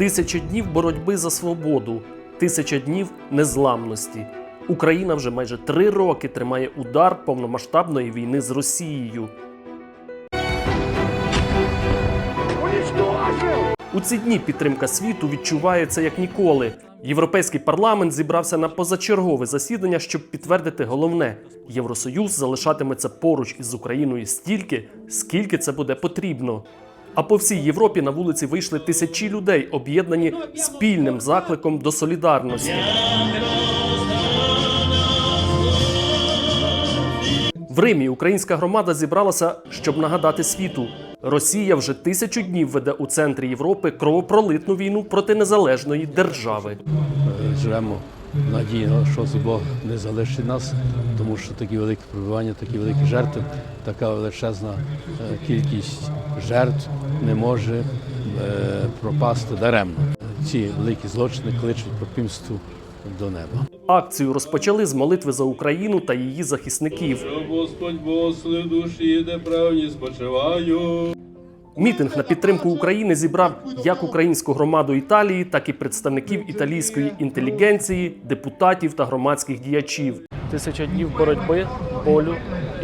Тисяча днів боротьби за свободу, тисяча днів незламності. Україна вже майже три роки тримає удар повномасштабної війни з Росією. У ці дні підтримка світу відчувається як ніколи. Європейський парламент зібрався на позачергове засідання, щоб підтвердити головне: Євросоюз залишатиметься поруч із Україною стільки, скільки це буде потрібно. А по всій Європі на вулиці вийшли тисячі людей, об'єднані спільним закликом до солідарності. В Римі українська громада зібралася, щоб нагадати світу. Росія вже тисячу днів веде у центрі Європи кровопролитну війну проти незалежної держави. живемо в надії, що Бог не залишить нас, тому що такі великі пробивання, такі великі жертви, така величезна е, кількість жертв не може е, пропасти даремно. Ці великі злочини кличуть про пімству до неба. Акцію розпочали з молитви за Україну та її захисників. Господь послив душі, де правні спочиваю. Мітинг на підтримку України зібрав як українську громаду Італії, так і представників італійської інтелігенції, депутатів та громадських діячів. Тисяча днів боротьби, болю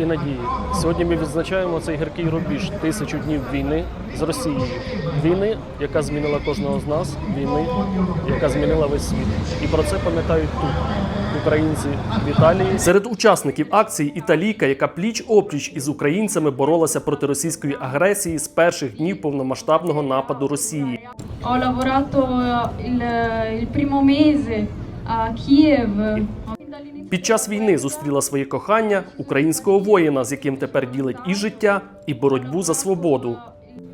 і надії. Сьогодні ми відзначаємо цей гіркий рубіж тисячу днів війни з Росією. Війни, яка змінила кожного з нас, війни, яка змінила весь світ. І про це пам'ятають тут. Українці в Італії серед учасників акції італійка, яка пліч опліч із українцями боролася проти російської агресії з перших днів повномасштабного нападу Росії. Ho lavorato il, il primo mese a Kiev. Під час війни зустріла своє кохання українського воїна, з яким тепер ділить і життя, і боротьбу за свободу.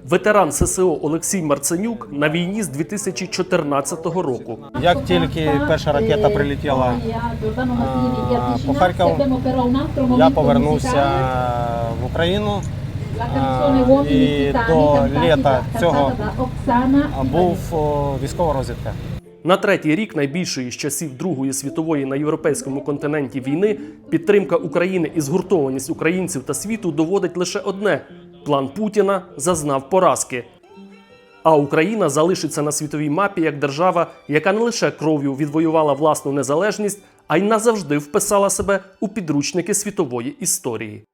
Ветеран ССО Олексій Марценюк на війні з 2014 року. Як тільки перша ракета прилетіла а, по Харкову, я повернувся в Україну і до літа цього був військова розвідка. На третій рік найбільшої з часів Другої світової на європейському континенті війни підтримка України і згуртованість українців та світу доводить лише одне: план Путіна зазнав поразки. А Україна залишиться на світовій мапі як держава, яка не лише кров'ю відвоювала власну незалежність, а й назавжди вписала себе у підручники світової історії.